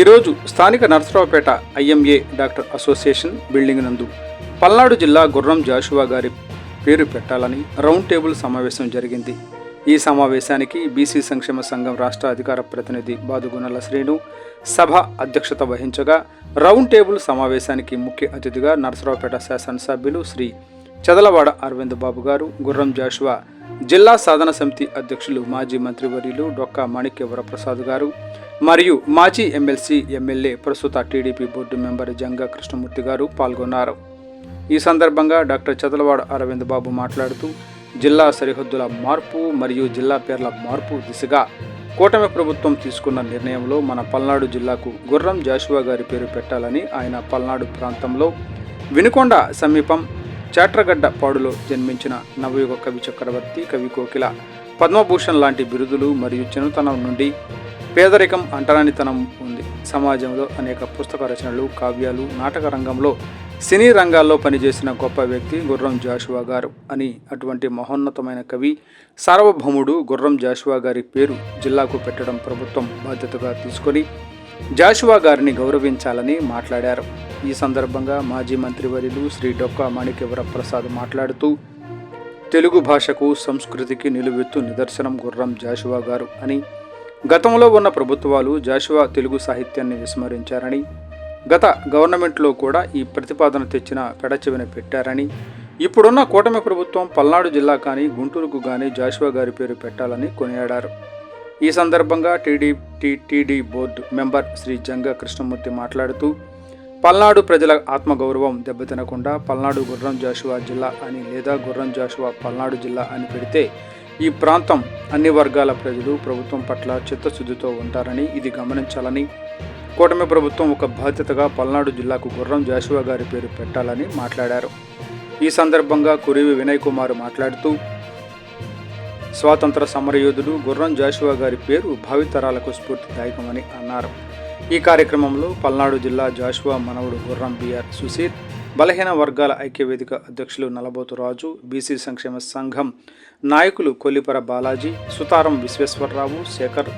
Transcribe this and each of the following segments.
ఈరోజు స్థానిక Narasaraopet IMA doctor association building నందు పల్నాడు జిల్లా గుర్రం జాషువా గారి పేరు పెట్టాలని రౌండ్ టేబుల్ సమావేశం జరిగింది. ఈ సమావేశానికి బీసీ సంక్షేమ సంఘం రాష్ట్ర అధికార ప్రతినిధి బాదుగునల శ్రీను సభ అధ్యక్షత వహించగా రౌండ్ టేబుల్ సమావేశానికి ముఖ్య అతిథిగా నరసరావుపేట శాసనసభ్యులు శ్రీ చదలవాడ అరవింద్ బాబు గారు గుర్రం జాషువా జిల్లా సాధన సమితి అధ్యక్షులు మాజీ మంత్రివర్యులు డొక్కా మాణిక్య వరప్రసాద్ గారు మరియు మాజీ ఎమ్మెల్సీ ఎమ్మెల్యే ప్రస్తుత TDP board member Janga Krishnamurthy గారు పాల్గొన్నారు. ఈ సందర్భంగా డాక్టర్ చదలవాడ అరవింద్ బాబు మాట్లాడుతూ జిల్లా సరిహద్దుల మార్పు మరియు జిల్లా పేర్ల మార్పు దిశగా కూటమి ప్రభుత్వం తీసుకున్న నిర్ణయంలో మన పల్నాడు జిల్లాకు గుర్రం జాషువా గారి పేరు పెట్టాలని ఆయన పల్నాడు ప్రాంతంలో వినుకొండ సమీపం చాట్రగడ్డ పాడులో జన్మించిన నవయుగ కవి చక్రవర్తి కవి కోకిల పద్మభూషణ్ లాంటి బిరుదులు మరియు చిన్నతనం నుండి పేదరికం అంటరానితనం ఉంది. సమాజంలో అనేక పుస్తక రచనలు కావ్యాలు నాటక రంగంలో సినీ రంగాల్లో పనిచేసిన గొప్ప వ్యక్తి గుర్రం జాషువా గారు అని అటువంటి మహోన్నతమైన కవి సార్వభౌముడు గుర్రం జాషువా గారి పేరు జిల్లాకు పెట్టడం ప్రభుత్వం బాధ్యతగా తీసుకొని జాషువా గారిని గౌరవించాలని మాట్లాడారు. ఈ సందర్భంగా మాజీ మంత్రివర్యులు శ్రీ డొక్కా మాణిక్యవర ప్రసాద్ మాట్లాడుతూ తెలుగు భాషకు సంస్కృతికి నిలువెత్తు నిదర్శనం గుర్రం జాషువా గారు అని. గతంలో ఉన్న ప్రభుత్వాలు జాషువా తెలుగు సాహిత్యాన్ని విస్మరించారని. గత గవర్నమెంట్లో కూడా ఈ ప్రతిపాదన తెచ్చిన పెడచెవిన పెట్టారని. ఇప్పుడున్న కూటమి ప్రభుత్వం పల్నాడు జిల్లా కానీ గుంటూరుకు కానీ జాషువా గారి పేరు పెట్టాలని కొనియాడారు. ఈ సందర్భంగా TD TD board member Shri Janga Krishnamurthy మాట్లాడుతూ పల్నాడు ప్రజల ఆత్మగౌరవం దెబ్బతినకుండా పల్నాడు గుర్రం జాషువా జిల్లా అని లేదా గుర్రం జాషువా పల్నాడు జిల్లా అని పెడితే ఈ ప్రాంతం అన్ని వర్గాల ప్రజలు ప్రభుత్వం పట్ల చిత్తశుద్ధితో ఉంటారని ఇది గమనించాలని కూటమి ప్రభుత్వం ఒక బాధ్యతగా పల్నాడు జిల్లాకు గుర్రం జాషువా గారి పేరు పెట్టాలని మాట్లాడారు. ఈ సందర్భంగా కురివి వినయ్ కుమార్ మాట్లాడుతూ స్వాతంత్ర సమరయోధుడు గుర్రం జాషువా గారి పేరు భావితరాలకు స్ఫూర్తిదాయకమని అన్నారు. ఈ కార్యక్రమంలో పల్నాడు జిల్లా జాషువా మనవడు గుర్రం బిఆర్ సుశీర్ బలహీన వర్గాల ఐక్యవేదిక అధ్యక్షులు నలబోతు రాజు బీసీ సంక్షేమ సంఘం నాయకులు కొల్లిపర బాలాజీ సుతారం విశ్వేశ్వరరావు శేఖర్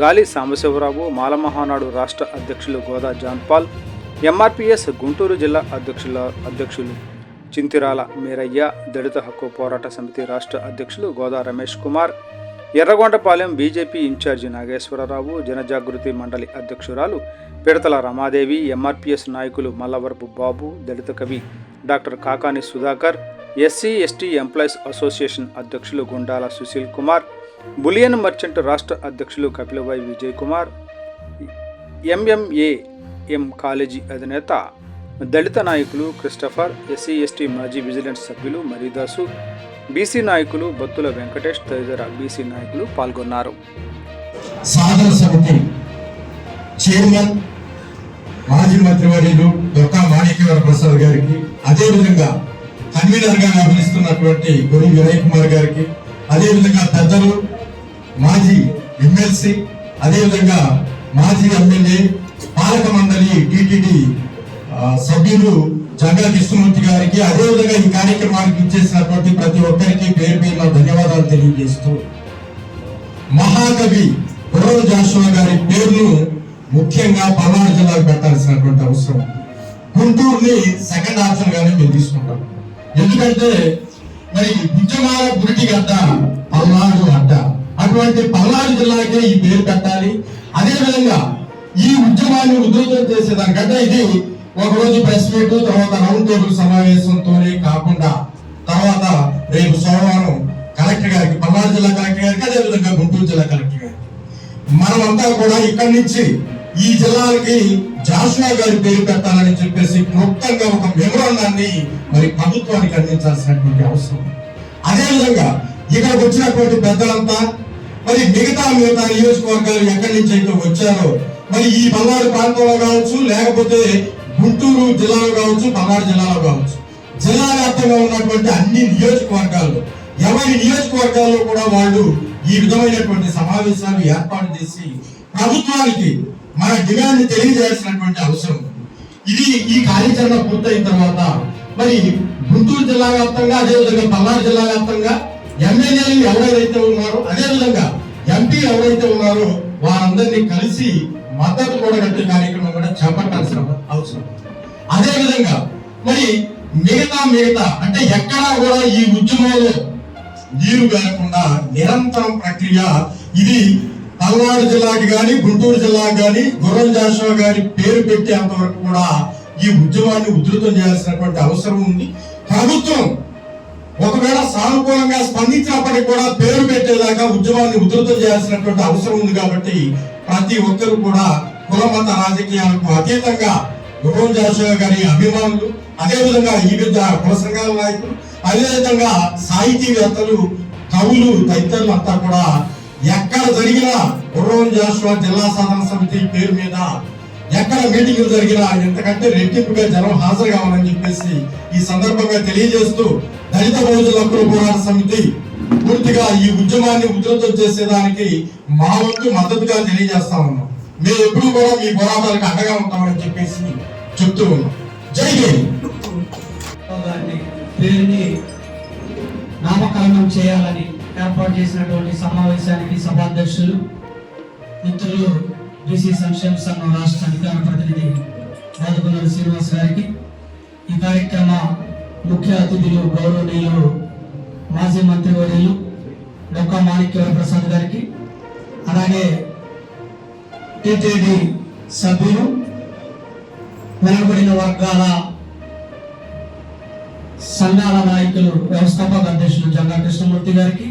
గాలి సాంబశివరావు మాలమహానాడు రాష్ట్ర అధ్యక్షులు గోదా జాన్పాల్ ఎంఆర్పిఎస్ గుంటూరు జిల్లా అధ్యక్షుల అధ్యక్షులు చింతిరాల మీరయ్య దళిత హక్కు పోరాట సమితి రాష్ట్ర అధ్యక్షులు Goda Ramesh Kumar Yerragondapalem BJP in charge Nageswara Rao Jana Jagruthi మండలి అధ్యక్షురాలు పిడతల రమాదేవి ఎంఆర్పిఎస్ నాయకులు మల్లవరపు బాబు దళిత కవి doctor Kakani Sudhakar SC ST employees association అధ్యక్షులు గుండాల సుశీల్ కుమార్ బులియన్ మర్చెంట్ రాష్ట్ర అధ్యక్షులు Kapilabai Vijay Kumar MMA M college అధినేత దళిత నాయకులు క్రిస్టఫర్ ఎస్సీ ఎస్టీ మాజీ విజిలెన్స్ సభ్యులు మరీదాసు బీసీ నాయకులు బత్తుల వెంకటేష్ తదితర బీసీ నాయకులు పాల్గొన్నారు. సాధన సమితి చైర్మన్ మాజీ మంత్రివర్యులు దొక్కా మాణిక్యవర ప్రసాద్ గారికి అదేవిధంగా కన్వీనర్గా వ్యవహరిస్తున్నటువంటి గురి వినయ్ కుమార్ గారికి అదేవిధంగా పెద్దలు మాజీ ఎమ్మెల్సీ అదేవిధంగా మాజీ ఎమ్మెల్యే పాలక మండలి టీటీడీ సభ్యులు జంగా కృష్ణమూర్తి గారికి అదేవిధంగా ఈ కార్యక్రమానికి ఇచ్చేసినటువంటి ప్రతి ఒక్కరికి పేరు పేరున ధన్యవాదాలు తెలియజేస్తూ మహాకవి గుర్రం జాషువా గారి పేరును ముఖ్యంగా పల్నాడు జిల్లాకు పెట్టాల్సినటువంటి అవసరం. గుంటూరుని సెకండ్ ఆప్షన్ గానే మేము తీసుకుంటాం. ఎందుకంటే మరి ఉద్యమాల గురిటి గడ్డ పల్నాడు అడ్డ. అటువంటి పల్నాడు జిల్లాకే ఈ పేరు పెట్టాలి. అదే విధంగా ఈ ఉద్యమాన్ని ఉధృతం చేసేదానికంటే ఇది ఒక రోజు ప్రెస్ మీట్ తర్వాత రౌండ్ టేబుల్ సమావేశంతోనే కాకుండా తర్వాత రేపు సోమవారం కలెక్టర్ గారికి పల్నాడు జిల్లా కలెక్టర్ గారికి అదే విధంగా గుంటూరు జిల్లా కలెక్టర్ గారికి. మనమంతా కూడా ఇక్కడి నుంచి ఈ జిల్లాలకి జాషువా గారి పేరు పెట్టాలని చెప్పేసి క్లుప్తంగా ఒక మెమరాండాన్ని మరి ప్రభుత్వానికి అందించాల్సినటువంటి అవసరం. అదేవిధంగా ఇక్కడికి వచ్చినటువంటి పెద్దలంతా మరి మిగతా మిగతా నియోజకవర్గాలు ఎక్కడి నుంచి అయితే వచ్చారో మరి ఈ పల్నాడు ప్రాంతంలో కావచ్చు లేకపోతే గుంటూరు జిల్లాలో కావచ్చు పల్నాడు జిల్లాలో కావచ్చు. జిల్లా వ్యాప్తంగా ఉన్నటువంటి అన్ని నియోజకవర్గాలు ఎవరి నియోజకవర్గాల్లో కూడా వాళ్ళు ఈ విధమైనటువంటి సమావేశాలు ఏర్పాటు చేసి ప్రభుత్వానికి మన డిమాండ్ తెలియజేయాల్సినటువంటి అవసరం ఇది ఈ కార్యాచరణ పూర్తయిన తర్వాత మరి గుంటూరు జిల్లా వ్యాప్తంగా అదేవిధంగా పల్నాడు జిల్లా వ్యాప్తంగా ఎమ్మెల్యేలు ఎవరైతే ఉన్నారో అదేవిధంగా ఎంపీ ఎవరైతే ఉన్నారో వారందరినీ కలిసి మద్దతు కూడా కార్యక్రమం కూడా చేపట్టాల్సిన అవసరం. అదే విధంగా మరి మిగతా మిగతా అంటే ఎక్కడా కూడా ఈ ఉద్యమంలో నీరు కాకుండా నిరంతరం ప్రక్రియ ఇది పల్నాడు జిల్లాకి కానీ గుంటూరు జిల్లాకి కానీ గుర్రం జాషువా గారి పేరు పెట్టేంత వరకు కూడా ఈ ఉద్యమాన్ని ఉధృతం చేయాల్సినటువంటి అవసరం ఉంది. ప్రభుత్వం ఒకవేళ సానుకూలంగా స్పందించినప్పటికీ కూడా పేరు పెట్టేదాకా ఉద్యమాన్ని ఉధృతం చేయాల్సినటువంటి అవసరం ఉంది కాబట్టి ప్రతి ఒక్కరు కూడా కుల మత రాజకీయాలకు అతీతంగా గురువు జాషువా గారి అభిమానులు అదేవిధంగా ఈ వివిధ కుల సంఘాల నాయకులు అదేవిధంగా సాహితీవేత్తలు కవులు తదితరులు అంతా కూడా ఎక్కడ జరిగినా గుర్రం జాషువా జిల్లా సాధన సమితి పేరు మీద ఎక్కడ మీటింగులు జరిగినా ఎంతకంటే రెట్టింపుగా జనం హాజరు కావాలని చెప్పేసి ఈ సందర్భంగా తెలియజేస్తూ దళిత బహుజన హక్కుల పోరాట సమితి పూర్తిగా ఈ ఉద్యమాన్ని ఉధృతం చేసేదానికి మా వంతు మద్దతుగా తెలియజేస్తా ఉన్నాం. మేము ఎప్పుడు కూడా మీ పోరాటాలకు అండగా ఉంటామని చెప్పేసి చెప్తూ ఉన్నాం. జై పేరుని నామకరణం చేయాలని ఏర్పాటు చేసినటువంటి సమావేశానికి సభాధ్యక్షులు మిత్రులు బీసీ సంక్షేమ సంఘం రాష్ట్ర అధికార ప్రతినిధి బాధకుల శ్రీనివాస్ గారికి ఈ కార్యక్రమ ముఖ్య అతిథులు గౌరవనీయులు మాజీ మంత్రివర్యులు డొక్కా మాణిక్యవర ప్రసాద్ గారికి అలాగే టీటీడీ సభ్యులు వెనుకబడిన వర్గాల సంఘాల నాయకులు వ్యవస్థాపక అధ్యక్షులు జంగా కృష్ణమూర్తి గారికి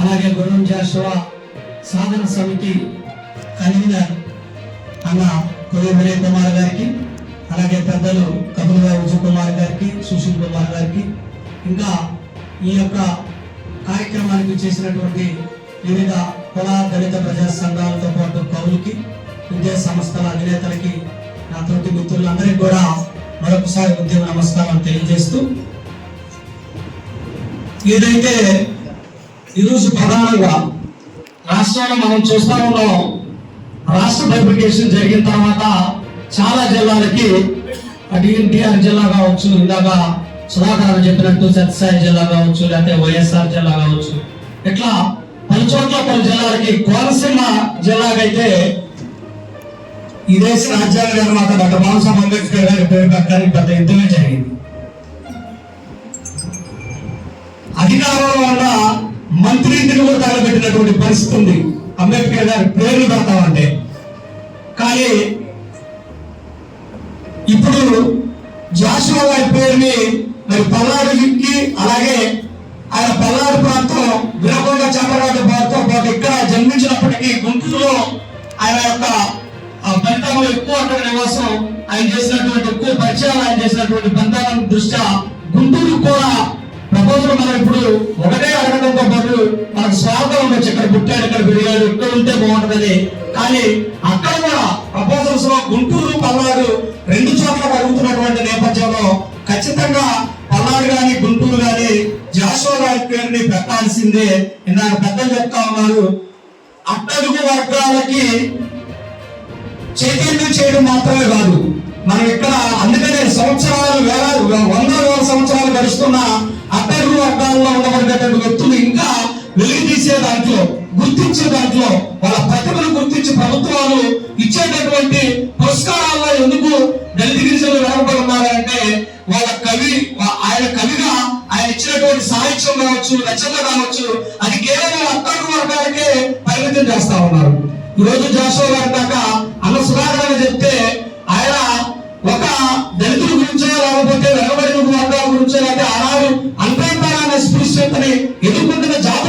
అలాగే గురుం జాషువా సాధన సమితి కన్వీనర్ అన్న కొయ్య వినయ్ కుమార్ గారికి అలాగే పెద్దలు కపిల్ విజయ్ కుమార్ గారికి సుశీల్ కుమార్ గారికి ఇంకా ఈ యొక్క కార్యక్రమానికి చేసినటువంటి వివిధ కుల దళిత ప్రజా సంఘాలతో పాటు కవులకి విద్యా సంస్థల అధినేతలకి నా తోటి మిత్రులందరికీ కూడా మరొకసారి ఉద్యమ నమస్కారం తెలియజేస్తూ ఏదైతే ఈరోజు ప్రధానంగా రాష్ట్రంలో మనం చూస్తా ఉన్నాం రాష్ట్ర బైఫికేషన్ జరిగిన తర్వాత చాలా జిల్లాలకి అటు ఎన్టీఆర్ జిల్లా కావచ్చు ఇందాక సుధాకర్ చెప్పినట్టు సత్యసాయి జిల్లా కావచ్చు లేకపోతే వైఎస్ఆర్ జిల్లా కావచ్చు. ఇట్లా పలు చోట్ల పలు జిల్లాలకి కోనసీమ జిల్లాకైతే ఈ దేశ రాజ్యాంగ నిర్మాత డాక్టర్ బాబాసాహెబ్ అంబేద్కర్ గారి పేరు పెట్టడానికి పెద్ద యుద్ధమే జరిగింది. అధికారంలో ఉన్న మంత్రిని కూడా తగలబెట్టినటువంటి పరిస్థితి ఉంది. అంబేద్కర్ గారి పేర్లు పెడతామంటే. కానీ ఇప్పుడు జాషువా గారి పేరుని మరి పల్నాడుకి అలాగే ఆయన పల్నాడు ప్రాంతం వినకొండ చామరాజు ప్రాంతం పాటు ఇక్కడ జన్మించినప్పటికీ గుంటూరులో ఆయన యొక్క ఆ ఫలితంలో ఎక్కువ అక్కడ నివాసం ఆయన చేసినటువంటి ఎక్కువ పరిచయాలు ఆయన చేసినటువంటి బంధాల దృష్ట్యా గుంటూరు కూడా ప్రపోజల్ మనం ఇప్పుడు ఒకటే అడగడంతో పాటు మనకు స్వార్థం ఉండొచ్చు ఇక్కడ పుట్టాడు ఇక్కడ పెరిగాడు ఇక్కడ ఉంటే బాగుంటుందని. కానీ అక్కడ కూడా ప్రపోజల్స్లో గుంటూరు పల్నాడు రెండు చోట్ల అడుగుతున్నటువంటి నేపథ్యంలో ఖచ్చితంగా పల్నాడు గాని గుంటూరు గాని జాషువా గారి పేరుని పెట్టాల్సిందే. ఇందాక పెద్దలు చెప్తా ఉన్నారు. అట్టడుగు వర్గాలకి చైతన్యం చేయడం మాత్రమే కాదు. మనం ఇక్కడ అందుకనే సంవత్సరాలు వేలాది వందల వేల సంవత్సరాలు గడుస్తున్న అట్టడుగు వర్గాల్లో ఉండబడినటువంటి వ్యక్తులు ఇంకా వెలుగు తీసే దాంట్లో గుర్తించే దాంట్లో వాళ్ళ ప్రతిభను గుర్తించి ప్రభుత్వాలు ఇచ్చేటటువంటి పురస్కారాల్లో ఎందుకు దళిత గిరిజనులు వెనకబడి ఉన్నారంటే వాళ్ళ కవి ఆయన కవిగా ఆయన ఇచ్చినటువంటి సాహిత్యం కావచ్చు రచనలు కావచ్చు అది కేవలం అట్టడుగు వర్గాలకే పరిమితం చేస్తా ఉన్నారు. ఈ రోజు జాషువా గారి దాకా అన్న సుధాకర్ చెప్తే ఆయన ఒక దళితుల గురించో లేకపోతే వెనకబడిన వర్గాల గురించో లేకపోతే ఆనాడు అంతరంతరాన్ని స్పృశ్యతని ఎదుర్కొంటున్న జాతుల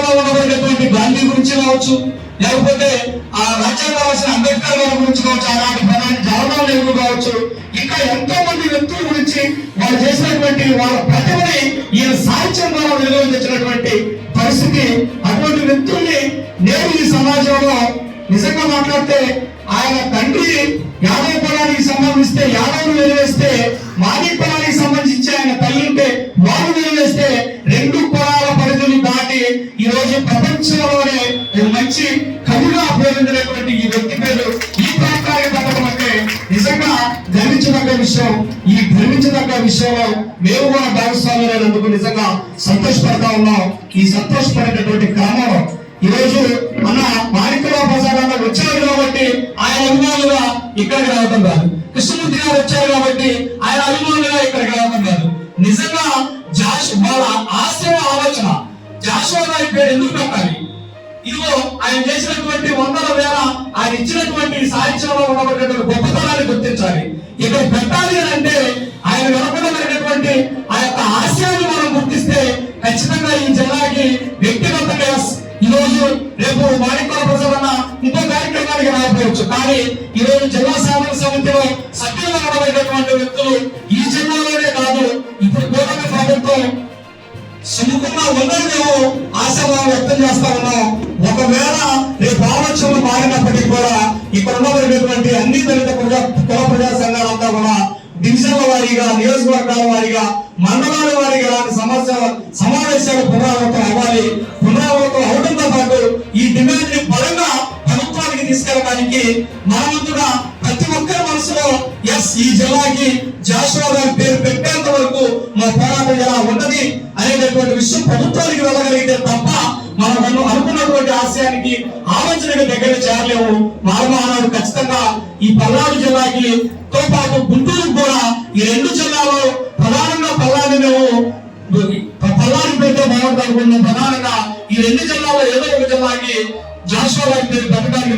స్వతంత్ర పోరాటంలో గాంధీ గురించి కావచ్చు లేకపోతే ఆ రాజ్యాంగ రాసిన అంబేద్కర్ గారి గురించి కావచ్చు అలాంటి ప్రధాని జవహర్లాల్ నెహ్రూ కావచ్చు ఇంకా ఎంతో మంది వ్యక్తుల గురించి వాళ్ళు చేసినటువంటి వాళ్ళ ప్రతిభని ఈయన సాహిత్యం ద్వారా నిర్వహించినటువంటి పరిస్థితి అటువంటి వ్యక్తుల్ని నేను ఈ సమాజంలో నిజంగా మాట్లాడితే ఆయన తండ్రి యాదవ్ పొలానికి సంబంధిస్తే యాదవ్ వెలివేస్తే మాది పొలానికి సంబంధించి ఆయన తల్లి ఉంటే వారు వెలివేస్తే రెండు పొలాల పరిధిని దాటి ఈ రోజు ప్రపంచంలోనే మంచి కవిగా పేరొందినటువంటి ఈ వ్యక్తి పేరు ఈ ప్రాంతానికి పెట్టడం అంటే నిజంగా గర్వించదగ్గ విషయం. ఈ గర్వించదగ్గ విషయంలో మేము కూడా భాగస్వామ్యులైనందుకు నిజంగా సంతోషపడతా ఉన్నాం. ఈ సంతోషపడేటటువంటి క్రమంలో ఈరోజు మన మాణిక్యరావు ప్రసాద్ అన్న వచ్చారు కాబట్టి ఆయన అభిమానులుగా ఇక్కడికి రావటం కాదు. కృష్ణమూర్తి గారు వచ్చారు కాబట్టి ఆయన అభిమానులుగా ఇక్కడికి రావటం కాదు. నిజంగా జాష్ వాళ్ళ ఆశ్రమ ఆలోచన జాషువా గారి పేరు ఎందుకు పెట్టాలి? ఇదిగో ఆయన చేసినటువంటి వందల వేల ఆయన ఇచ్చినటువంటి సాహిత్యంలో ఉన్నటువంటి గొప్పతనాన్ని గుర్తించాలి. ఇక్కడ పెట్టాలి అని అంటే ఆయన వెనకబడినటువంటి ఆ యొక్క ఆశయాన్ని మనం గుర్తిస్తే ఖచ్చితంగా ఈ జిల్లాకి వ్యక్తిగతంగా ఈ రోజు రేపు మాణిక్య ప్రజలన్న ఇంకో కార్యక్రమానికి రాకపోవచ్చు. కానీ ఈ రోజు జిల్లా సాధన సమితిలో సభ్యులు ఉండబడినటువంటి వ్యక్తులు ఈ జిల్లాలోనే కాదు ఇప్పుడు కూటమి ప్రభుత్వం సుముఖంగా ఉందని మేము ఆశాభావం వ్యక్తం చేస్తా ఉన్నాం. ఒకవేళ రేపు ఆలోచనలు మారినప్పటికీ కూడా ఇక్కడ ఉన్నటువంటి అన్ని దళిత ప్రజా కుల ప్రజా సంఘాలంతా కూడా డివిజన్ల వారీగా నియోజకవర్గాల వారీగా మండలాల వారీగా ఇలాంటి సమస్య సమావేశాలు పునరావృతం అవ్వాలి. పునరావృతం అవడంతో పాటు ఈ డిమాండ్ని బలంగా ప్రభుత్వానికి తీసుకెళ్ళడానికి మనవంతుగా ప్రతి ఒక్కరి మనసులో ఎస్ ఈ జిల్లాకి జాషువా గారి పేరు పెట్టేంత వరకు మా పోరాటం ఎలా ఉండదు అనేటటువంటి విషయం ప్రభుత్వానికి వెళ్ళగలిగితే తప్ప మనం అనుకున్నటువంటి ఆశయానికి ఆలోచనకి దగ్గర చేరలేము మానవాడు ఖచ్చితంగా ఈ పల్నాడు జిల్లాకి తో పాటు గుంటూరు కూడా ఈ రెండు జిల్లాలో ప్రధానంగా పల్నాడు మేము పల్నాడు పెడితే బాగుంటుంది ప్రధానంగా ఈ రెండు జిల్లాలో ఏదో ఒక జిల్లాకి జాషువా గారి పేరు పెట్టడానికి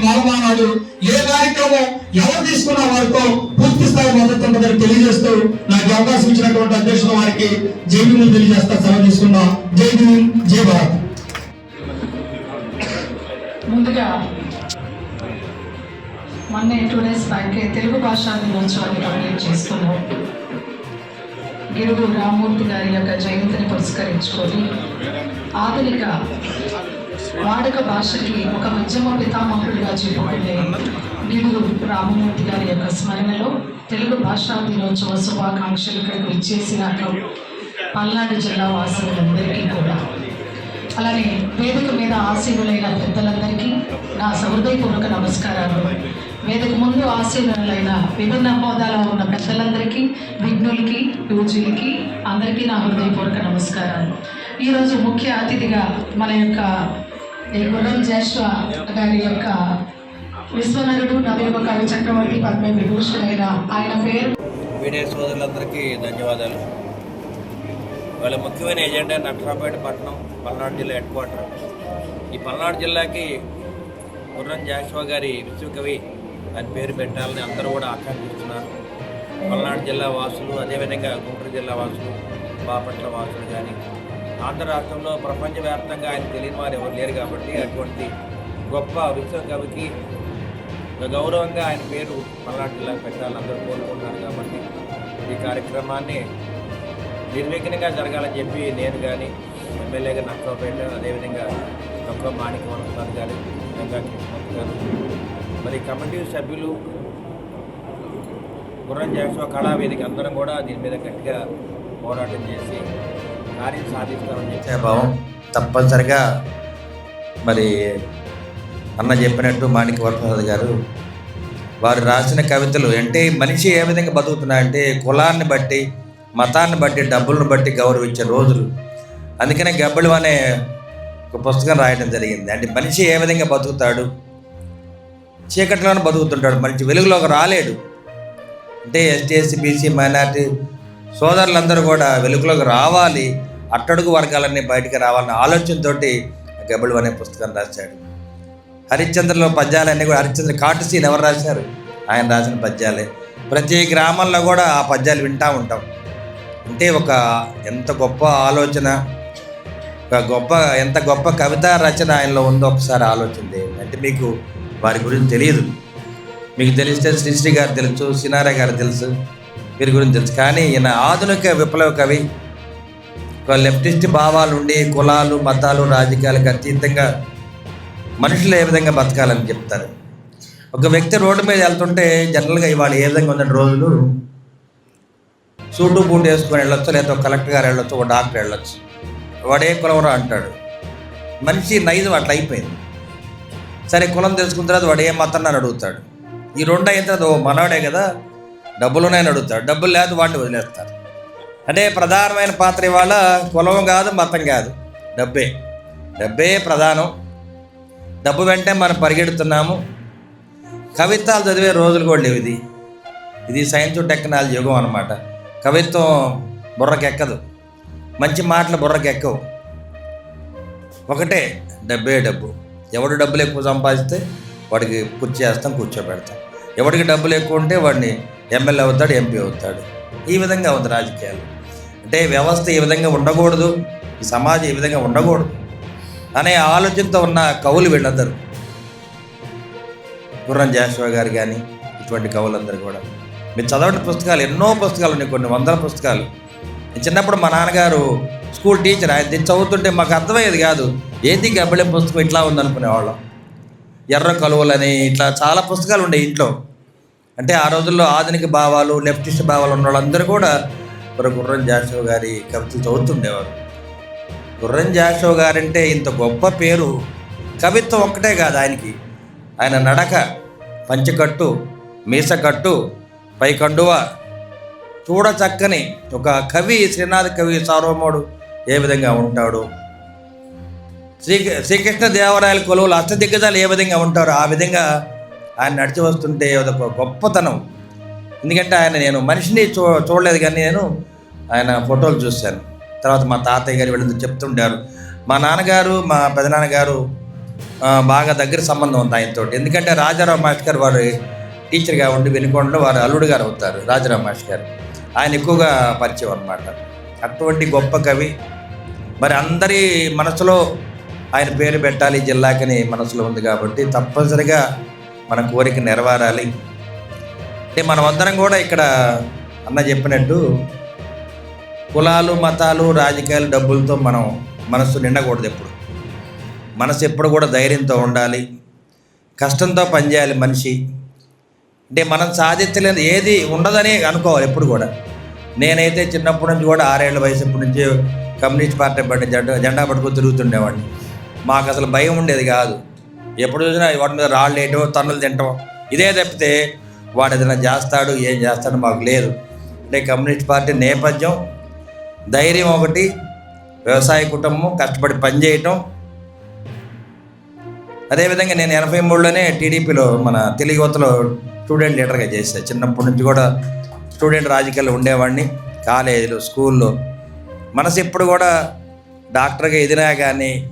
ఏ కార్యక్రమం ఎవరు తీసుకున్న వారితో పూర్తి స్థాయి మద్దతు ఉంటుందని తెలియజేస్తూ నాకు అవకాశం ఇచ్చినటువంటి అధ్యక్షుల వారికి జై భీములు తెలియజేస్తా సెలవు తీసుకున్నా జై భీమ్ జై భారత్. ముందుగా మొన్నే టూ డేస్ బ్యాక్ తెలుగు భాషా దినోత్సవాన్ని కంప్లీట్ చేస్తున్నాం. గిరుడు రామూర్తి గారి యొక్క జయంతిని పురస్కరించుకొని ఆధునిక వాడుక భాషకి ఒక ఉద్యమ పితామహుడిగా చెప్పుకునే గిరుడు రామమూర్తి గారి యొక్క స్మరణలో తెలుగు భాషా దినోత్సవ శుభాకాంక్షలు ఇక్కడికి ఇచ్చేసినాక పల్నాడు జిల్లా వాసులందరికీ కూడా. అలానే వేదిక మీద ఆశీనులైన పెద్దలందరికీ నా సహృదయపూర్వక నమస్కారాలు. వేదిక ముందు ఆశీనులైన విభిన్న హోదాలో ఉన్న పెద్దలందరికీ విఘ్నులకి యూజీలకి అందరికీ నా హృదయపూర్వక నమస్కారాలు. ఈరోజు ముఖ్య అతిథిగా మన యొక్క ఈ గుర్రం గారి యొక్క విశ్వనరుడు నవీన కవి చక్రవర్తి పద్మ విభూషణ్ అయిన ఆయన పేరు. మీడియా సోదరులందరికీ ధన్యవాదాలు. వాళ్ళ ముఖ్యమైన ఎజెండా నట్రాపేట పట్టణం పల్నాడు జిల్లా హెడ్ క్వార్టర్. ఈ పల్నాడు జిల్లాకి గుర్రం జాషువా గారి విశ్వకవి అని పేరు పెట్టాలని అందరూ కూడా ఆకాంక్షిస్తున్నారు. పల్నాడు జిల్లా వాసులు అదేవిధంగా గుంటూరు జిల్లా వాసులు బాపట్ల వాసులు కానీ ఆంధ్ర రాష్ట్రంలో ప్రపంచవ్యాప్తంగా ఆయన తెలియని వారు ఎవరు లేరు కాబట్టి అటువంటి గొప్ప విశ్వకవికి గౌరవంగా ఆయన పేరు పల్నాడు జిల్లాకు పెట్టాలని అందరూ కోరుకుంటున్నారు కాబట్టి ఈ కార్యక్రమాన్ని నిర్విఘ్నంగా జరగాలని చెప్పి నేను కానీ ఎమ్మెల్యేగా నక్కపేట అదేవిధంగా తక్కువ మాణిక్యవరం సార్ కానీ గంగా గారు మరి కమిటీ సభ్యులు గుర్రం జాషువా కళావేదిక అందరం కూడా దీని మీద గట్టిగా పోరాటం చేసి కార్యం సాధిస్తామని చెప్పే భావం. తప్పనిసరిగా మరి అన్న చెప్పినట్టు మాణిక వరప్రసాద్ గారు వారు రాసిన కవితలు అంటే మనిషి ఏ విధంగా బతుకుతున్నాయంటే కులాన్ని బట్టి మతాన్ని బట్టి డబ్బులను బట్టి గౌరవించే రోజులు. అందుకనే గబ్బలు అనే ఒక పుస్తకం రాయడం జరిగింది. అంటే మనిషి ఏ విధంగా బతుకుతాడు? చీకట్లోనే బతుకుతుంటాడు. మనిషి వెలుగులోకి రాలేడు. అంటే ఎస్టీ ఎస్సీ బీసీ మైనార్టీ సోదరులందరూ కూడా వెలుగులోకి రావాలి. అట్టడుగు వర్గాలన్నీ బయటికి రావాలన్న ఆలోచనతోటి గబులు అనే పుస్తకం రాశాడు. హరిశ్చంద్రలో పద్యాలన్నీ కూడా హరిశ్చంద్ర కాటుసీన్ ఎవరు రాశారు? ఆయన రాసిన పద్యాలే. ప్రతి గ్రామంలో కూడా ఆ పద్యాలు వింటూ ఉంటాం. అంటే ఒక ఎంత గొప్ప ఆలోచన ఒక గొప్ప ఎంత గొప్ప కవిత రచన ఆయనలో ఉందో ఒకసారి ఆలోచన చేయండి అంటే మీకు వారి గురించి తెలియదు. మీకు తెలిస్తే శ్రీశ్రీ గారు తెలుసు సినారా గారు తెలుసు వీరి గురించి తెలుసు. కానీ ఈయన ఆధునిక విప్లవ కవి ఒక లెఫ్టిస్ట్ భావాలు ఉండి కులాలు మతాలు రాజకీయాలకు అతీతంగా మనుషులు ఏ విధంగా బతకాలని చెప్తారు? ఒక వ్యక్తి రోడ్డు మీద వెళ్తుంటే జనరల్గా ఇవాళ ఏ విధంగా ఉన్న రోజులు సూటు బూటు వేసుకొని వెళ్ళొచ్చు లేదా కలెక్టర్ గారు వెళ్ళొచ్చు ఒక డాక్టర్ వెళ్ళొచ్చు. వాడే కులవరా అంటాడు. మనిషి నైజం అట్లా అయిపోయింది. సరే కులం తెలుసుకున్న తర్వాత వాడు ఏ మతం అని అడుగుతాడు. ఈ రెండు అయిన తర్వాత ఓ మనవాడే కదా డబ్బులున్నాయని అడుగుతాడు. డబ్బులు లేదు వాడిని వదిలేస్తారు. అంటే ప్రధానమైన పాత్ర ఇవాళ కులం కాదు మతం కాదు. డబ్బే. డబ్బే ప్రధానం. డబ్బు వెంటే మనం పరిగెడుతున్నాము. కవిత్వాలు చదివే రోజులు కూడా లేవు ఇది. ఇది సైన్స్ టెక్నాలజీ యుగం అనమాట కవిత్వం బుర్రకెక్కదు. మంచి మాటలు బుర్రకెక్కవు. ఒకటే డబ్బే డబ్బు. ఎవడు డబ్బులు ఎక్కువ సంపాదిస్తే వాడికి కుర్చీ వేస్తాం కూర్చోబెడతాం. ఎవడికి డబ్బులు ఎక్కువ ఉంటే వాడిని ఎమ్మెల్యే అవుతాడు ఎంపీ అవుతాడు. ఈ విధంగా ఉంది రాజకీయాలు. అంటే వ్యవస్థ ఈ విధంగా ఉండకూడదు ఈ సమాజం ఈ విధంగా ఉండకూడదు అనే ఆలోచనతో ఉన్న కవులు వీళ్ళందరూ. గుర్రం జాషువా గారు కానీ ఇటువంటి కవులందరూ కూడా. మీరు చదవని పుస్తకాలు ఎన్నో పుస్తకాలు ఉన్నాయి కొన్ని వందల పుస్తకాలు. నేను చిన్నప్పుడు మా నాన్నగారు స్కూల్ టీచర్ ఆయన దీన్ని చదువుతుంటే మాకు అర్థమయ్యేది కాదు ఏంది గబ్బిళం పుస్తకం ఇట్లా ఉందనుకునేవాళ్ళం ఎర్ర కలువలని ఇట్లా చాలా పుస్తకాలు ఉండే ఇంట్లో. అంటే ఆ రోజుల్లో ఆధునిక భావాలు లెఫ్టిస్ట్ భావాలు ఉన్న వాళ్ళందరూ కూడా మరి గుర్రం జాషో గారి కవితలు చదువుతుండేవారు. గుర్రం జాషో గారంటే ఇంత గొప్ప పేరు కవిత్వం ఒక్కటే కాదు ఆయనకి. ఆయన నడక పంచకట్టు మీసకట్టు పై కండువ చూడ చక్కని ఒక కవి శ్రీనాథ్ కవి సార్వమోడు ఏ విధంగా ఉంటాడు? శ్రీ శ్రీకృష్ణ దేవరాయల కొలువులు అష్టదిగ్గజాలు ఏ విధంగా ఉంటారో ఆ విధంగా ఆయన నడిచి వస్తుంటే ఒక గొప్పతనం. ఎందుకంటే ఆయన నేను మనిషిని చూ చూడలేదు కానీ నేను ఆయన ఫోటోలు చూశాను. తర్వాత మా తాతయ్య గారు వీళ్ళందరూ చెప్తుంటారు మా నాన్నగారు మా పెదనాన్నగారు బాగా దగ్గర సంబంధం ఉంది ఆయనతో ఎందుకంటే రాజారావు మాస్టర్ వారు టీచర్గా ఉండి వెనుకొండలో వారు అల్లుడు గారు అవుతారు రాజారావు మాస్టర్ గారు. ఆయన ఎక్కువగా పరిచయం అనమాట అటువంటి గొప్ప కవి. మరి అందరి మనసులో ఆయన పేరు పెట్టాలి జిల్లాకని మనసులో ఉంది కాబట్టి తప్పనిసరిగా మన కోరిక నెరవేరాలి. అంటే మనమందరం కూడా ఇక్కడ అన్న చెప్పినట్టు కులాలు మతాలు రాజకీయాలు డబ్బులతో మనం మనసు నిండకూడదు ఎప్పుడు. మనసు ఎప్పుడు కూడా ధైర్యంతో ఉండాలి. కష్టంతో పనిచేయాలి మనిషి. అంటే మనం సాధించలేని ఏది ఉండదని అనుకోవాలి ఎప్పుడు కూడా. నేనైతే చిన్నప్పటి నుంచి కూడా ఆరేళ్ళ వయసు ఇప్పటి నుంచి కమ్యూనిస్ట్ పార్టీ పట్టి జెండా జెండా పట్టుకొని తిరుగుతుండేవాడిని. మాకు అసలు భయం ఉండేది కాదు. ఎప్పుడు చూసినా వాటి మీద రాళ్ళు వేయటం తన్నులు తింటాం ఇదే తప్పితే వాడు ఏదైనా చేస్తాడు ఏం చేస్తాడు మాకు లేదు. అంటే కమ్యూనిస్ట్ పార్టీ నేపథ్యం ధైర్యం ఒకటి వ్యవసాయ కుటుంబం కష్టపడి పనిచేయటం అదేవిధంగా నేను ఎనభై మూడులోనే టీడీపీలో మన తెలుగు యువతలో స్టూడెంట్ లీడర్గా చేశాను చిన్నప్పటి నుంచి కూడా స్టూడెంట్ రాజకీయాల్లో ఉండేవాడిని. కాలేజీలో స్కూల్లో మనసు ఎప్పుడు కూడా డాక్టర్గా ఎదిరా కానీ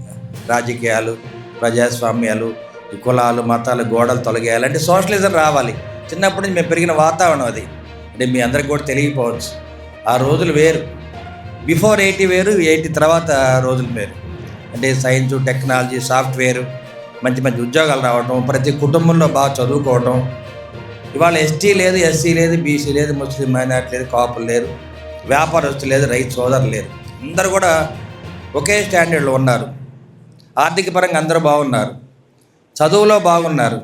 రాజకీయాలు ప్రజాస్వామ్యాలు ఈ కులాలు మతాలు గోడలు తొలగేయాలంటే సోషలిజం రావాలి. చిన్నప్పటి నుంచి మేము పెరిగిన వాతావరణం అది. అంటే మీ అందరికి కూడా తెలియకపోవచ్చు. ఆ రోజులు వేరు. బిఫోర్ ఎయిటీ వేరు ఎయిటీ తర్వాత రోజులు వేరు. అంటే సైన్స్ టెక్నాలజీ సాఫ్ట్వేర్ మంచి మంచి ఉద్యోగాలు రావడం ప్రతి కుటుంబంలో బాగా చదువుకోవడం ఇవాళ ఎస్టీ లేదు ఎస్సీ లేదు బీసీ లేదు ముస్లిం మైనార్టీ లేదు కాపులు లేరు వ్యాపారస్తులు లేదు రైతు సోదరులు లేరు. అందరూ కూడా ఒకే స్టాండర్డ్లో ఉన్నారు. ఆర్థిక పరంగా అందరూ బాగున్నారు. చదువులో బాగున్నారు.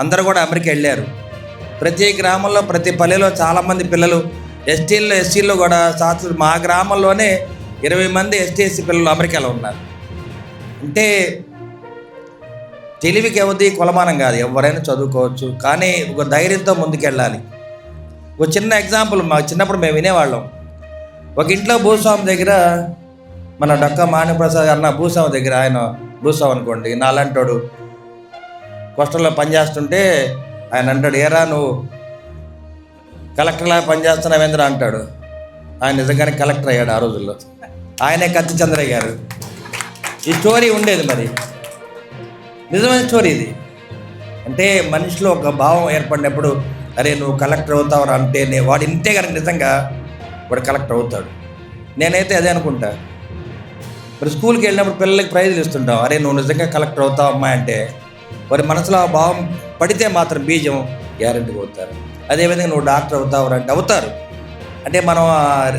అందరూ కూడా అమెరికా వెళ్ళారు. ప్రతి గ్రామంలో ప్రతి పల్లెలో చాలామంది పిల్లలు ఎస్టీల్లో ఎస్సీల్లో కూడా శాస్త్ర మా గ్రామంలోనే ఇరవై మంది ఎస్టీ ఎస్సీ పిల్లలు అమెరికాలో ఉన్నారు. అంటే తెలివికి ఎవరిది కొలమానం కాదు. ఎవరైనా చదువుకోవచ్చు. కానీ ఒక ధైర్యంతో ముందుకెళ్ళాలి. ఒక చిన్న ఎగ్జాంపుల్ మా చిన్నప్పుడు మేము వినేవాళ్ళం. ఒక ఇంట్లో భూస్వామి దగ్గర మన డొక్క మాణిప్రసాద్ అన్న భూస్వామి దగ్గర ఆయన భూస్వామి అనుకోండి నాలంటాడు. కోస్టల్లో పనిచేస్తుంటే ఆయన అంటాడు ఏరా నువ్వు కలెక్టర్లా పనిచేస్తున్నావేంద్ర అంటాడు. ఆయన నిజంగానే కలెక్టర్ అయ్యాడు ఆ రోజుల్లో. ఆయనే కత్తి చంద్రయ్య గారు. ఈ స్టోరీ ఉండేది మరి. నిజమైన స్టోరీ ఇది. అంటే మనిషిలో ఒక భావం ఏర్పడినప్పుడు అరే నువ్వు కలెక్టర్ అవుతావు అంటే నే- వాడు ఇంతే కనుక నిజంగా వాడు కలెక్టర్ అవుతాడు. నేనైతే అదే అనుకుంటా. మరి స్కూల్కి వెళ్ళినప్పుడు పిల్లలకి ప్రైజులు ఇస్తుంటాం. అరే నువ్వు నిజంగా కలెక్టర్ అవుతావు అమ్మాయి అంటే వారి మనసులో ఆ భావం పడితే మాత్రం బీజం గ్యారెంటీగా అవుతారు. అదేవిధంగా నువ్వు డాక్టర్ అవుతావు అంటే అవుతారు. అంటే మనం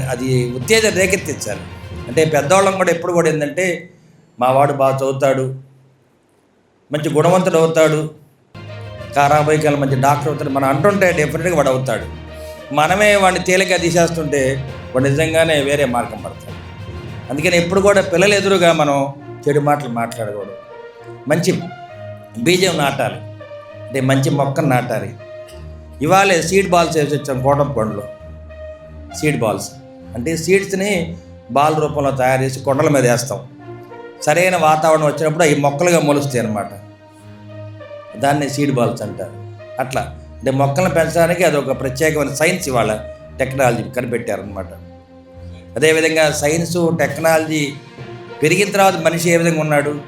అది ఉత్తేజం రేకెత్తించాలి అంటే పెద్దవాళ్ళం కూడా ఎప్పుడు కూడా ఏంటంటే మా వాడు బాగా చదువుతాడు మంచి గుణవంతుడు అవుతాడు. కారాబాయికాలు మంచి డాక్టర్ అవుతాడు. మనం అంటుంటే డెఫినెట్గా వాడు అవుతాడు. మనమే వాడిని తేలిక తీసేస్తుంటే వాడు నిజంగానే వేరే మార్గం పడతాడు. అందుకని ఎప్పుడు కూడా పిల్లలు ఎదురుగా మనం చెడు మాటలు మాట్లాడకూడదు. మంచి బీజం నాటాలి. అంటే మంచి మొక్కను నాటాలి. ఇవాళ సీడ్ బాల్స్ వేసి వచ్చాం కోటం పండ్లు. సీడ్ బాల్స్ అంటే సీడ్స్ని బాల్ రూపంలో తయారు చేసి కొండల మీద వేస్తాం. సరైన వాతావరణం వచ్చినప్పుడు అవి మొక్కలుగా మొలుస్తాయి అన్నమాట. దాన్ని సీడ్ బాల్స్ అంటారు. అట్లా. అంటే మొక్కలను పెంచడానికి అది ఒక ప్రత్యేకమైన సైన్స్ ఇవాళ టెక్నాలజీ కనిపెట్టారనమాట అదేవిధంగా సైన్సు టెక్నాలజీ పెరిగిన తర్వాత మనిషి ఏ విధంగా ఉన్నాడు?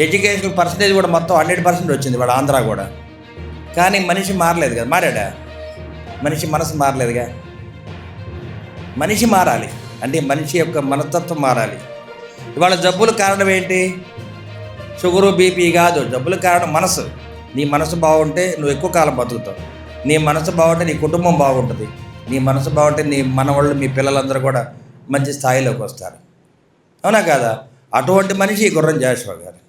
ఎడ్యుకేషన్ పర్సంటేజ్ కూడా మొత్తం హండ్రెడ్ పర్సెంట్ వచ్చింది వాడు ఆంధ్ర కూడా. కానీ మనిషి మారలేదు కదా. మారాడా? మనిషి మనసు మారలేదుగా? మనిషి మారాలి. అంటే మనిషి యొక్క మనస్తత్వం మారాలి. ఇవాళ జబ్బుల కారణం ఏంటి? షుగరు బీపీ కాదు. జబ్బుల కారణం మనసు. నీ మనసు బాగుంటే నువ్వు ఎక్కువ కాలం బతుకుతావు. నీ మనసు బాగుంటే నీ కుటుంబం బాగుంటుంది. నీ మనసు బాగుంటే నీ మనవాళ్ళు మీ పిల్లలందరూ కూడా మంచి స్థాయిలోకి వస్తారు. అవునా కాదా? అటువంటి మనిషి గుర్రం జాషువా గారు.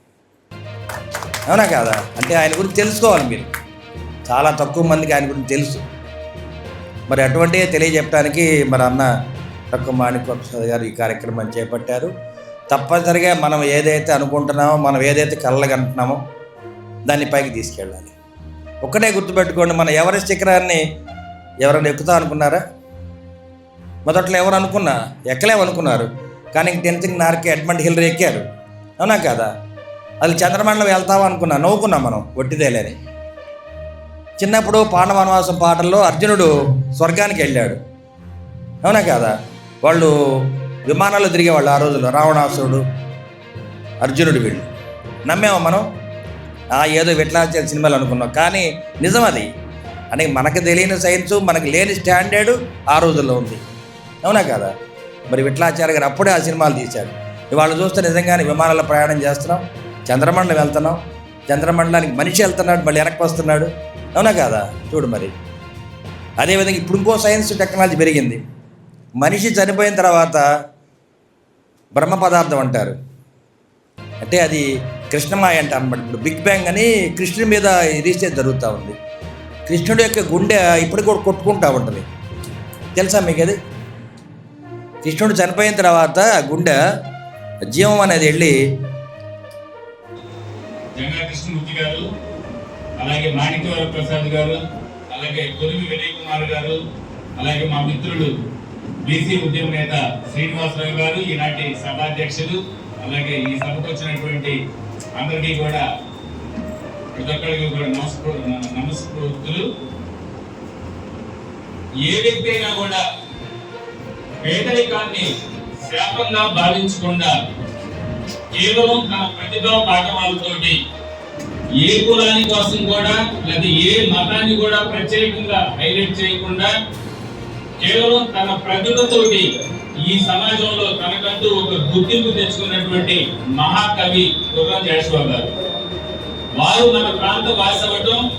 అవునా కాదా? అంటే ఆయన గురించి తెలుసుకోవాలి మీరు. చాలా తక్కువ మందికి ఆయన గురించి తెలుసు. మరి అటువంటివి తెలియజెప్పడానికి మరి అన్న తక్కువ మాణిక గారు ఈ కార్యక్రమాన్ని చేపట్టారు. తప్పనిసరిగా మనం ఏదైతే అనుకుంటున్నామో మనం ఏదైతే కళ్ళగంటున్నామో దాన్ని పైకి తీసుకెళ్ళాలి. ఒక్కటే గుర్తుపెట్టుకోండి మన ఎవరెస్ట్ శిఖరాన్ని ఎవరైనా ఎక్కుతా అనుకున్నారా? మొదట్లో ఎవరు అనుకున్నా? ఎక్కలేమనుకున్నారు కానీ టెన్త్ నార్కి ఎడ్మండ్ హిల్ ఎక్కారు. అవునా కదా? అది చంద్రమండలం వెళ్తావా అనుకున్నా నవ్వుకున్నాం మనం ఒట్టిదేలేని. చిన్నప్పుడు పాండవనవాసం పాటల్లో అర్జునుడు స్వర్గానికి వెళ్ళాడు. అవునా కదా? వాళ్ళు విమానాల్లో తిరిగేవాళ్ళు ఆ రోజుల్లో రావణాసురుడు అర్జునుడు వీళ్ళు. నమ్మేమా మనం? ఆ ఏదో విట్లాచార్య సినిమాలు అనుకున్నాం. కానీ నిజం అది. అని మనకు తెలియని సైన్సు మనకు లేని స్టాండర్డు ఆ రోజుల్లో ఉంది. అవునా కదా? మరి విట్లాచార్య గారు అప్పుడే ఆ సినిమాలు తీశారు. ఇవాళ చూస్తే నిజంగానే విమానాల ప్రయాణం చేస్తున్నాం చంద్రమండలం వెళ్తున్నాం చంద్రమండలానికి మనిషి వెళ్తున్నాడు మళ్ళీ వెనక్కి వస్తున్నాడు. అవునా కాదా? చూడు మరి. అదేవిధంగా ఇప్పుడు ఇంకో సైన్స్ టెక్నాలజీ పెరిగింది. మనిషి చనిపోయిన తర్వాత బ్రహ్మ పదార్థం అంటారు. అంటే అది కృష్ణమాయ అంటారు అనమాట ఇప్పుడు బిగ్ బ్యాంగ్ అని కృష్ణుడి మీద రీసెర్చ్ జరుగుతూ ఉంది. కృష్ణుడి యొక్క గుండె ఇప్పటికి కూడా కొట్టుకుంటూ ఉంటుంది. తెలుసా మీకు అది? కృష్ణుడు చనిపోయిన తర్వాత గుండె జీవం అనేది వెళ్ళి జంగా గారు అలాగే మాణిక్యవర ప్రసాద్ గారు అలాగే కొలిమి వినయ్ కుమార్ గారు అలాగే మా మిత్రుడు బీసీ ఉద్యమ నేత శ్రీనివాసరావు గారు ఈనాటి సభాధ్యక్షులు అలాగే ఈ సభకు వచ్చినటువంటి అందరికీ కూడా ప్రతి ఒక్కరికి కూడా నమస్కృ నమస్కృతులు. ఏ వ్యక్తి అయినా కూడా పేదరికాన్ని శాపంగా భావించకుండా కేవలం తన ప్రతిభా పాఠవాలతోటి ఏ కులాని కోసం కూడా లేదా ఏ మతాన్ని కూడా ప్రత్యేకంగా హైలైట్ చేయకుండా కేవలం తన ప్రతిభతోటి ఈ సమాజంలో తనకంటూ ఒక గుర్తింపు తెచ్చుకున్నటువంటి మహాకవి గుర్రం జాషువా గారు. వారు మన ప్రాంత వాసి అవ్వటం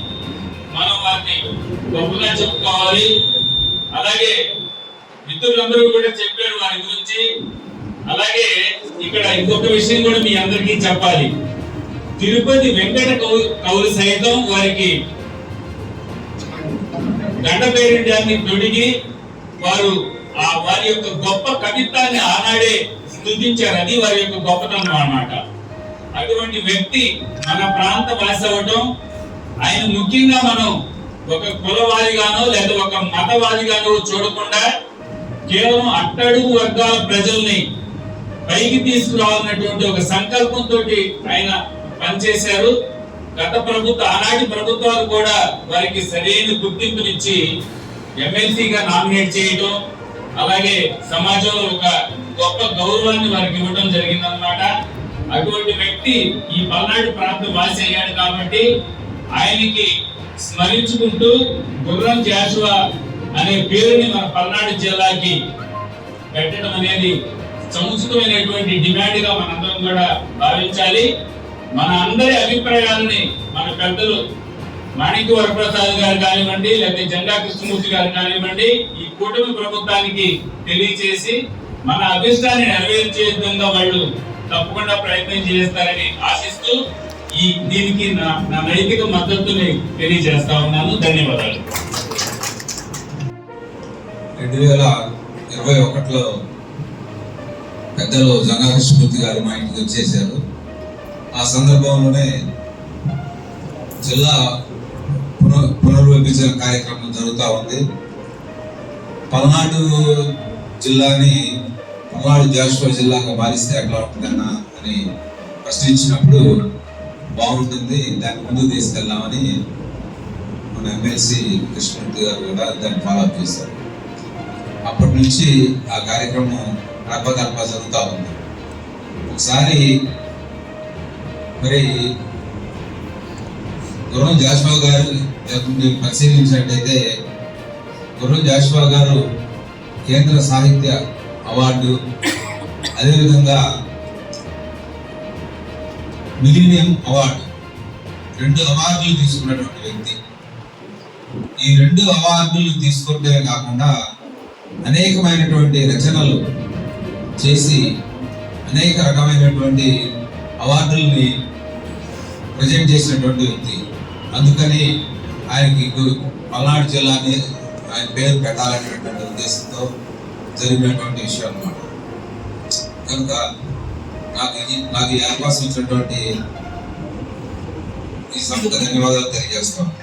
మనం వారిని గొప్పగా చెప్పుకోవాలి. అలాగే మిత్రులందరూ కూడా చెప్పారు వారి గురించి. అలాగే ఇక్కడ ఇంకొక విషయం కూడా మీ అందరికీ చెప్పాలి. తిరుపతి వెంకట కౌ- కౌలు సైతం వారికి దండపేరింటాన్ని తొడిగి వారు ఆ వారి యొక్క గొప్ప కవిత్వాన్ని ఆనాడే స్థుతించారు. అది వారి యొక్క గొప్పతనం అన్నమాట. అటువంటి వ్యక్తి మన ప్రాంత వాసి అవ్వటం ఆయన ముఖ్యంగా మనం ఒక కులవాదిగానో లేదా ఒక మతవాదిగానో చూడకుండా కేవలం అట్టడుగు వర్గాల ప్రజల్ని పైకి తీసుకురావాలన్నటువంటి ఒక సంకల్పంతో ఆయన పనిచేశారు. గత ప్రభుత్వ ఆనాటి ప్రభుత్వాలు కూడా వారికి సరైన గుర్తింపునిచ్చి ఎమ్మెల్సీగా నామినేట్ చేయడం అలాగే సమాజంలో ఒక గొప్ప గౌరవాన్ని వారికి ఇవ్వడం జరిగిందనమాట అటువంటి వ్యక్తి ఈ పల్నాడు ప్రాంత వాసి అయ్యాడు కాబట్టి ఆయనకి స్మరించుకుంటూ గుర్రం జాషువా అనే పేరుని మన పల్నాడు జిల్లాకి పెట్టడం అనేది సముచితమైనటువంటి డిమాండ్గా మనందరం కూడా భావించాలి. మన అందరి అభిప్రాయాలని మన పెద్దలు మాణిక్య వరప్రసాద్ గారు కానివ్వండి లేకపోతే జెండా కృష్ణమూర్తి గారు కానివ్వండి ఈ కూటమి ప్రభుత్వానికి తెలియచేసి మన అభిష్టాన్ని నెరవేర్చే విధంగా వాళ్ళు తప్పకుండా ప్రయత్నం చేస్తారని ఆశిస్తూ ఈ దీనికి నా నా నైతిక మద్దతుని తెలియజేస్తా ఉన్నాను. ధన్యవాదాలు. రెండు వేల ఇరవై ఒకటిలో పెద్దలు జంగాకృష్ణమూర్తి గారు మా ఇంటికి వచ్చేసారు ఆ సందర్భంలోనే జిల్లా పునర్ కార్యక్రమం జరుగుతూ ఉంది. పల్నాడు జిల్లాని పల్నాడు జాషువా జిల్లాగా మారిస్తే ఎట్లా ఉంటుందన్న అని ప్రశ్నించినప్పుడు బాగుంటుంది. దాన్ని ముందుకు తీసుకెళ్దామని మన ఎమ్మెల్సీ కృష్ణమూర్తి గారు కూడా దాన్ని ఫాలోఅప్ చేశారు. అప్పటి నుంచి ఆ కార్యక్రమం రప్పగల్ప జరుగుతూ ఉంది. ఒకసారి మరి గుర్రం జాషువా గారు మీరు పరిశీలించినట్టయితే గుర్రం జాషువా గారు కేంద్ర సాహిత్య అవార్డు అదేవిధంగా మిలీనియం అవార్డు రెండు అవార్డులు తీసుకున్నటువంటి వ్యక్తి. ఈ రెండు అవార్డులు తీసుకుంటే కాకుండా అనేకమైనటువంటి రచనలు చేసి అనేక రకమైనటువంటి అవార్డుల్ని ప్రజెంట్ చేసినటువంటి వ్యక్తి. అందుకని ఆయనకి గు- పల్నాడు జిల్లాని ఆయన పేరు పెట్టాలనేటువంటి ఉద్దేశంతో జరిగినటువంటి విషయం అన్నమాట. కనుక నాకు నాకు ఈ అవకాశం ఇచ్చినటువంటి ఈ సంస్థ ధన్యవాదాలు తెలియజేస్తాను